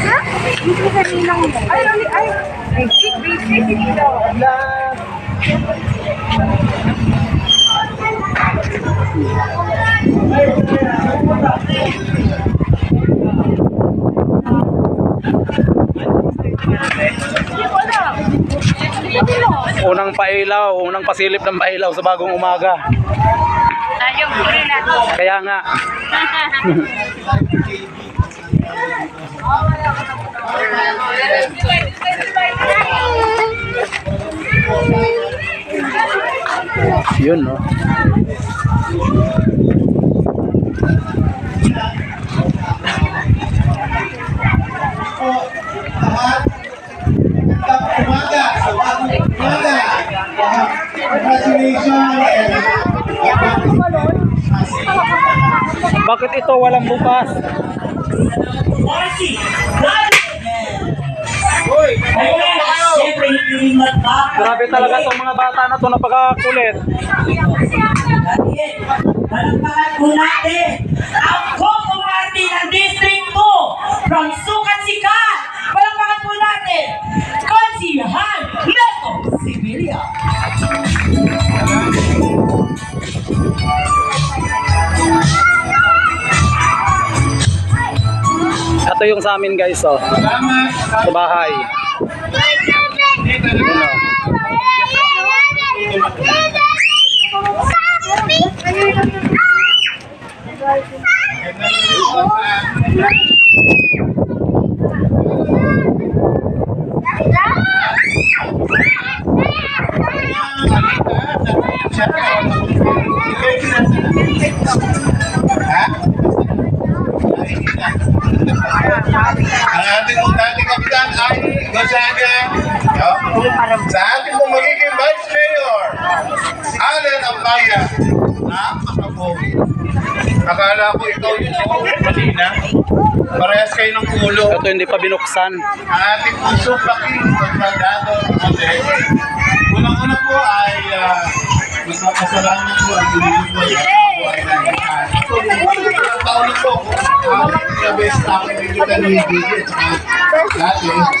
Ay, ay, ay. Basic, basic, dito. Unang pailaw, unang pasilip ng pailaw sa bagong umaga. Kaya nga, yun no. Bakit ito walang bukas? Grabe talaga itong mga bata na to napakakulit. Palagpakan po natin ang Martin ng District 2 from Sukat Sikat. Palagpakan po natin Konsihan Leto Sibilia. Ito yung sa amin guys oh. Sa bahay. Ang ating pong dating kapitan ay Gonzaga. Sa ating pong magiging Vice Mayor, Allen Amaya. Napakapogi. Akala ko ikaw yun, oh, kanina. Parehas kayo ng ulo. Ito hindi pa binuksan. Ang ating puso paking pagkandado kasi unang-una po ay uh, magpapasalamat po ang pinili ko sa buhay ng na po, uh, the best ako ng ikan ni Gigi at saka dati.